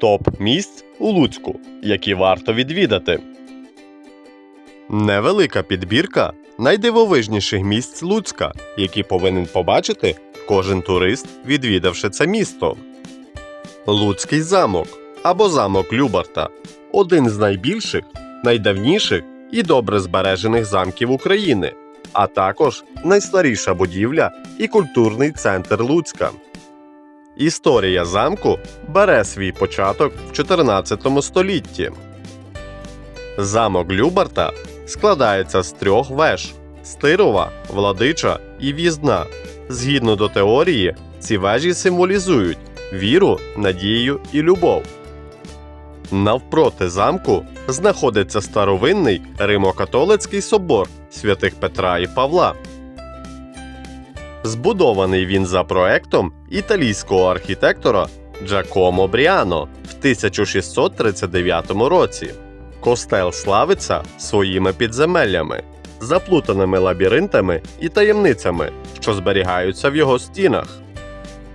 Топ місць у Луцьку, які варто відвідати. Невелика підбірка найдивовижніших місць Луцька, які повинен побачити кожен турист, відвідавши це місто. Луцький замок або замок Любарта один з найбільших, найдавніших і добре збережених замків України, а також найстаріша будівля і культурний центр Луцька. Історія замку бере свій початок в 14 столітті. Замок Любарта складається з трьох веж стирова, владича і в'їзна. Згідно до теорії, ці вежі символізують віру, надію і любов. Навпроти замку знаходиться старовинний Римо-католицький собор святих Петра і Павла. Збудований він за проектом італійського архітектора Джакомо Бріано в 1639 році. Костел славиться своїми підземеллями, заплутаними лабіринтами і таємницями, що зберігаються в його стінах.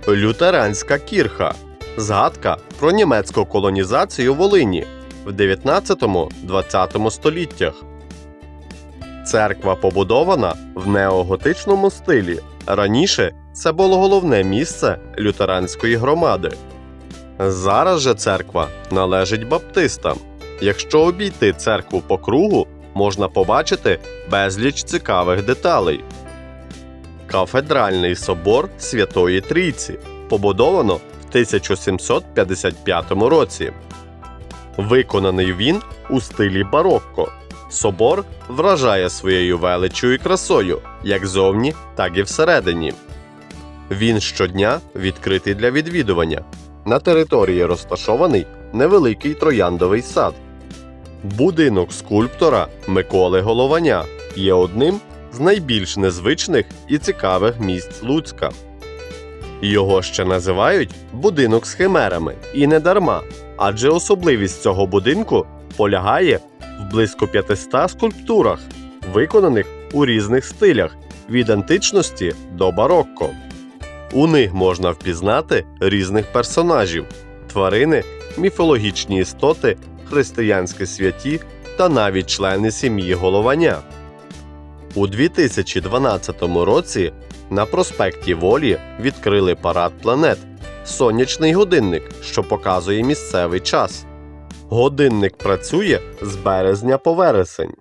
Лютеранська кірха згадка про німецьку колонізацію Волині в 19-20 століттях. Церква побудована в неоготичному стилі. Раніше це було головне місце лютеранської громади. Зараз же церква належить баптистам. Якщо обійти церкву по кругу, можна побачити безліч цікавих деталей. Кафедральний собор Святої Трійці побудовано в 1755 році. Виконаний він у стилі барокко. Собор вражає своєю величчю і красою, як зовні, так і всередині. Він щодня відкритий для відвідування. На території розташований невеликий трояндовий сад. Будинок скульптора Миколи Голованя є одним з найбільш незвичних і цікавих місць Луцька. Його ще називають будинок з химерами, і не дарма, адже особливість цього будинку полягає в близько 500 скульптурах, виконаних у різних стилях від античності до барокко. У них можна впізнати різних персонажів, тварини, міфологічні істоти, християнські святі та навіть члени сім'ї Голованя. У 2012 році на проспекті Волі відкрили парад планет сонячний годинник, що показує місцевий час. Годинник працює з березня по вересень.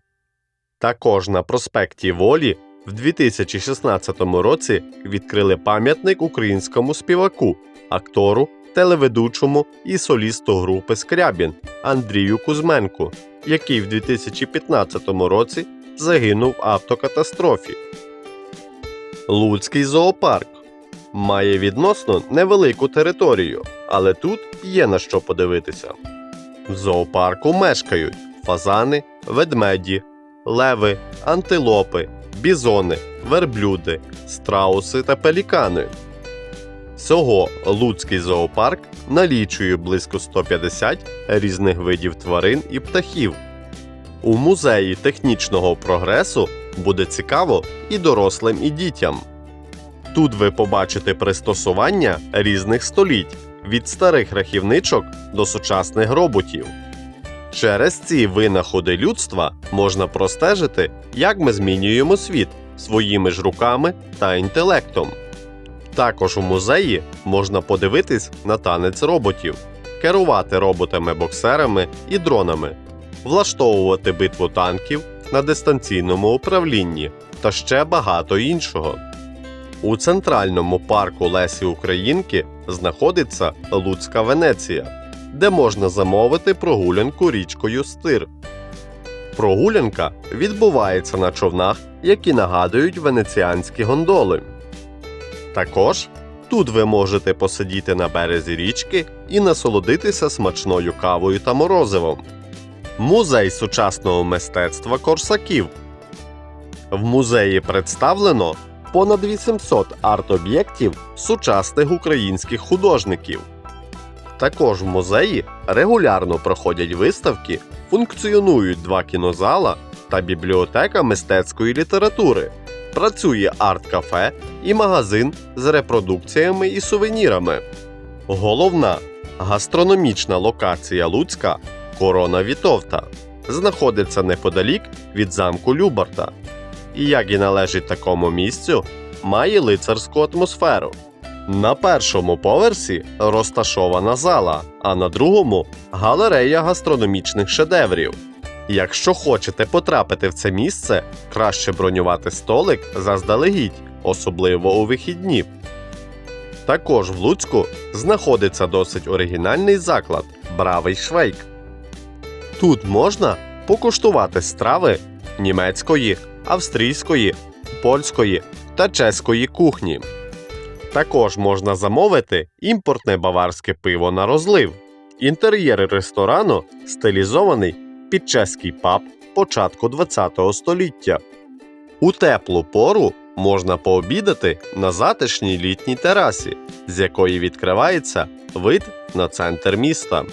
Також на проспекті Волі в 2016 році відкрили пам'ятник українському співаку, актору, телеведучому і солісту групи Скрябін Андрію Кузьменку, який в 2015 році загинув в автокатастрофі. Луцький зоопарк має відносно невелику територію, але тут є на що подивитися. В зоопарку мешкають фазани, ведмеді, леви, антилопи, бізони, верблюди, страуси та пелікани. Всього Луцький зоопарк налічує близько 150 різних видів тварин і птахів. У музеї технічного прогресу буде цікаво і дорослим, і дітям. Тут ви побачите пристосування різних століть від старих рахівничок до сучасних роботів. Через ці винаходи людства можна простежити, як ми змінюємо світ своїми ж руками та інтелектом. Також у музеї можна подивитись на танець роботів, керувати роботами-боксерами і дронами, влаштовувати битву танків на дистанційному управлінні та ще багато іншого. У центральному парку Лесі Українки знаходиться Луцька Венеція, де можна замовити прогулянку річкою Стир. Прогулянка відбувається на човнах, які нагадують венеціанські гондоли. Також тут ви можете посидіти на березі річки і насолодитися смачною кавою та морозивом. Музей сучасного мистецтва Корсаків. В музеї представлено понад 800 арт-об'єктів сучасних українських художників. Також в музеї регулярно проходять виставки, функціонують два кінозала та бібліотека мистецької літератури. Працює арт-кафе і магазин з репродукціями і сувенірами. Головна Гастрономічна локація Луцька Корона Вітовта знаходиться неподалік від замку Любарта. І як і належить такому місцю, має лицарську атмосферу. На першому поверсі розташована зала, а на другому галерея гастрономічних шедеврів. Якщо хочете потрапити в це місце, краще бронювати столик заздалегідь, особливо у вихідні. Також в Луцьку знаходиться досить оригінальний заклад Бравий Швейк. Тут можна покуштувати страви німецької, австрійської, польської та чеської кухні. Також можна замовити імпортне баварське пиво на розлив. Інтер'єр ресторану стилізований під чеський паб початку ХХ століття. У теплу пору можна пообідати на затишній літній терасі, з якої відкривається вид на центр міста.